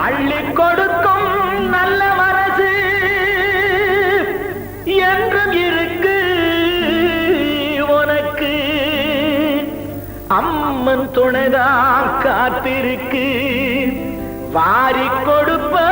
அள்ளி கொடுக்கும் நல்ல மனசு என்றும் இருக்கு உனக்கு. அம்மன் துணைதான் காத்திருக்கு. வாரி கொடுப்பா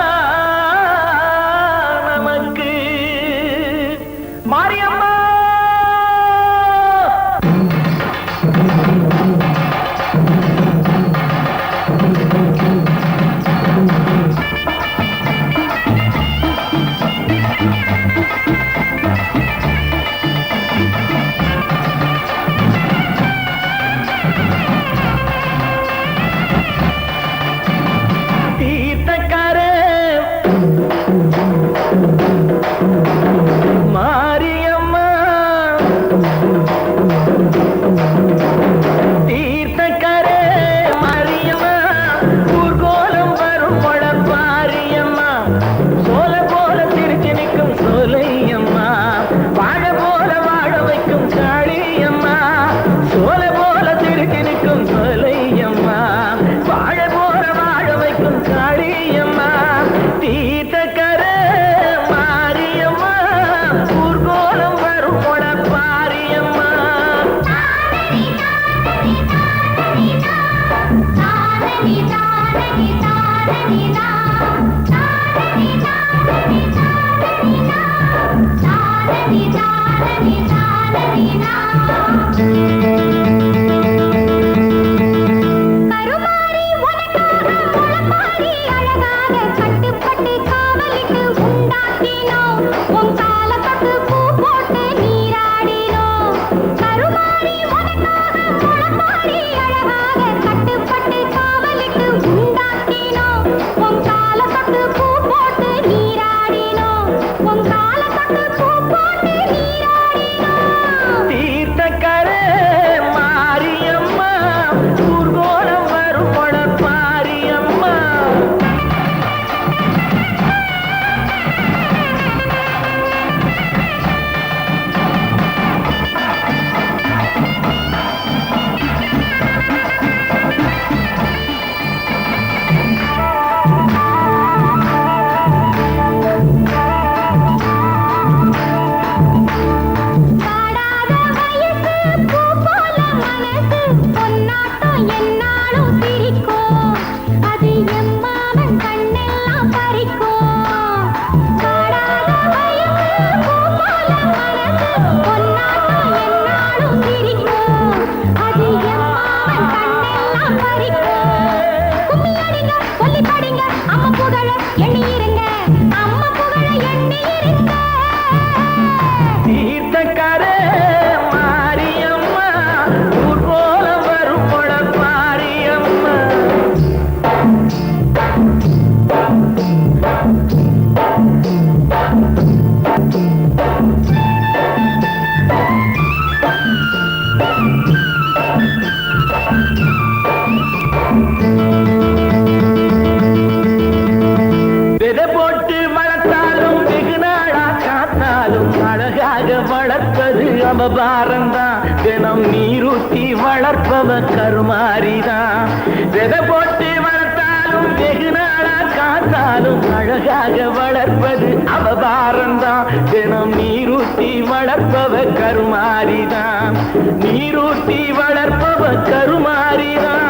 நான் தான் தினம் நீரூத்தி வளர்ப்பவ கருமாரிதான். விதை போட்டு வளர்த்தாலும் வெகு நாளா காத்தாலும் அழகாக வளர்ப்பது அவபாரம்தான் தினம் நீரூத்தி வளர்ப்பவ கருமாரிதான். நீரூத்தி வளர்ப்பவ கருமாரிதான்.